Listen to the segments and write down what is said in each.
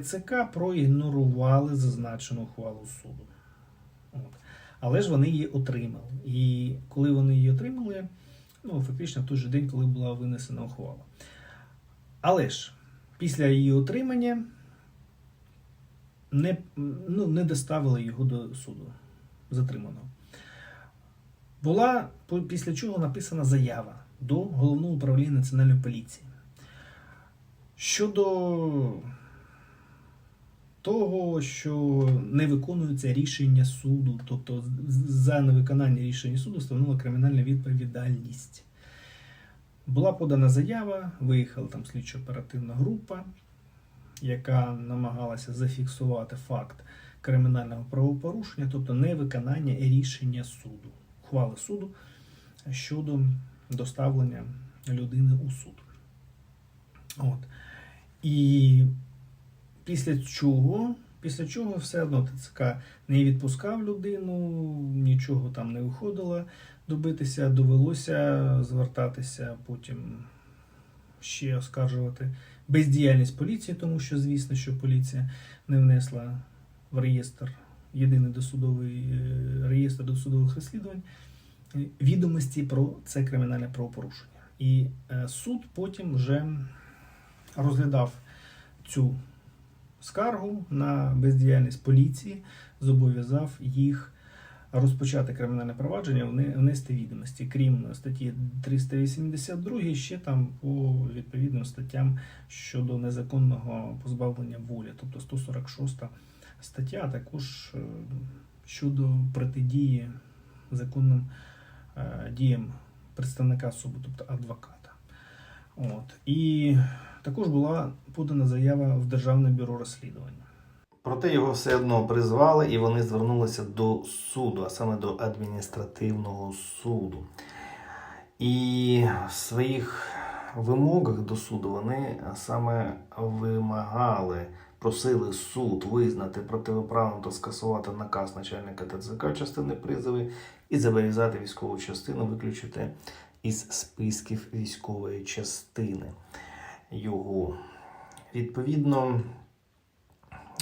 ТЦК проігнорували зазначену ухвалу суду. От. Але ж вони її отримали. І коли вони її отримали, ну, фактично в той же день, коли була винесена ухвала. Але ж після її отримання не, ну, не доставили його до суду затриманого. Була після чого написана заява до головного управління національної поліції щодо того, що не виконується рішення суду, тобто за невиконання рішення суду встановила кримінальна відповідальність. Була подана заява, виїхала там слідчо-оперативна група, яка намагалася зафіксувати факт кримінального правопорушення, тобто невиконання рішення суду, ухвали суду щодо доставлення людини у суд. От. І після чого, після чого все одно ТЦК не відпускав людину, нічого там не виходило добитися, довелося звертатися потім ще оскаржувати бездіяльність поліції, тому що, звісно, що поліція не внесла в реєстр єдиний досудовий е, реєстр досудових розслідувань е, відомості про це кримінальне правопорушення. І е, суд потім вже розглядав цю скаргу на бездіяльність поліції, зобов'язав їх розпочати кримінальне провадження, внести відомості, крім статті 382, ще там по відповідним статтям щодо незаконного позбавлення волі, тобто 146 стаття, а також е, щодо протидії законним е, діям представника суду, тобто адвоката. От. І також була подана заява в Державне бюро розслідування. Проте його все одно призвали і вони звернулися до суду, а саме до адміністративного суду. І в своїх вимогах до суду вони саме вимагали, просили суд визнати противоправним та скасувати наказ начальника ТЦК частини призови і зобов'язати військову частину виключити із списків військової частини його. Відповідно,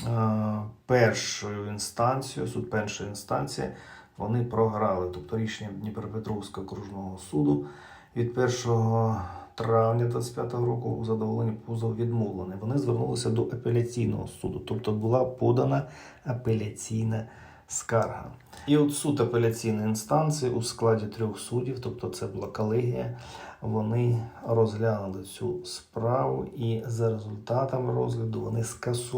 е, першою інстанцією, суд першої інстанції, вони програли. Тобто рішення Дніпропетровського окружного суду від 1 травня 25 року у задоволенні позов відмовлений. Вони звернулися до апеляційного суду, тобто була подана апеляційна скарга. І от суд апеляційної інстанції у складі трьох суддів, тобто це була колегія, вони розглянули цю справу і за результатами розгляду вони скасували.